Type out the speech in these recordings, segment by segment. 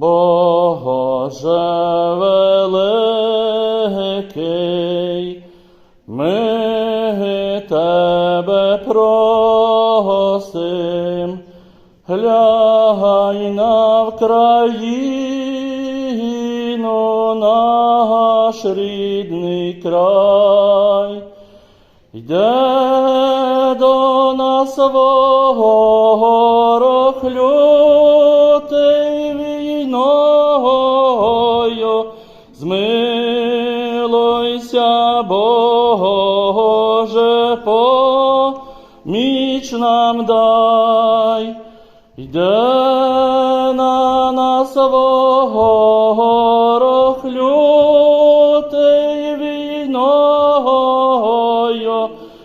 Боже великий, ми тебе просим, глянь на Вкраїну, наш рідний край. Йде до нас ворог лютий змилуйся, Боже, поміч нам дай. Йде на нас ворог лютий війною,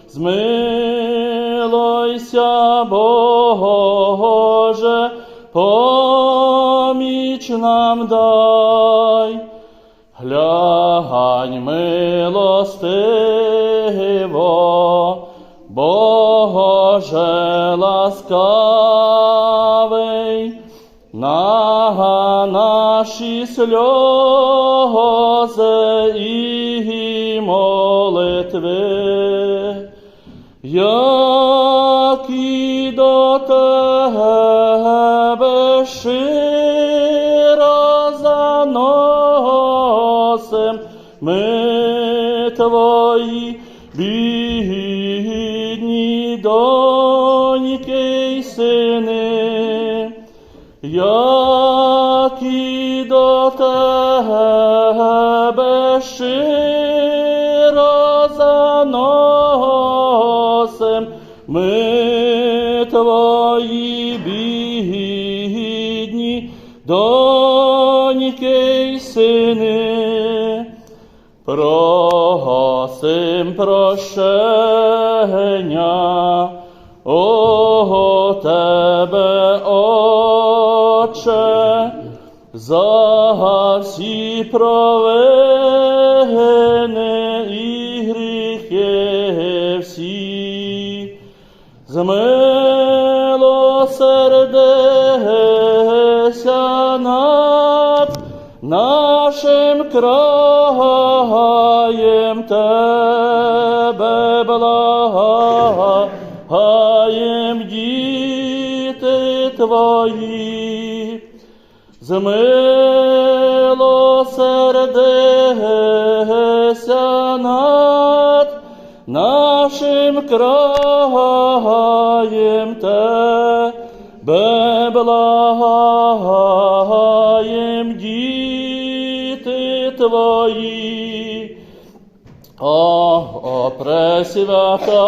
змилуйся, Боже, поміч нам дай. Глянь милостиво, Боже ласкавий, на наші сльози і молитви, які до тебе щиро заносим, ми твої бідні доньки й сини, які до тебе щиро заносим, ми твої бідні доньки й сини. Просим прощення, о тебе, Отче, за всі провини і гріхи всі. Змилосердися над нашим краєм тебе благаєм діти твої. Змилосердися над нашим краєм тебе благаєм твої. О, о пресвята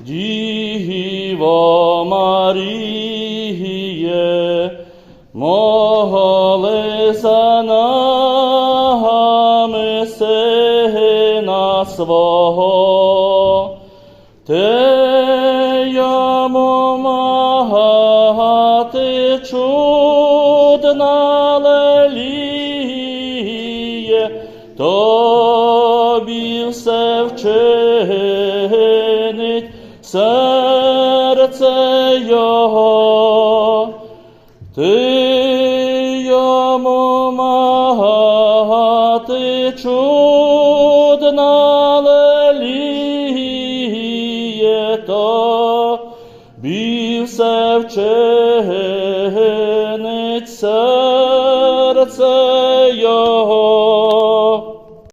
Діво Маріє, моли за нами сина свого, те йому мати чудна тобі все вчинить серце його. Ти йому мати чудна леліє, тобі все вчинить серце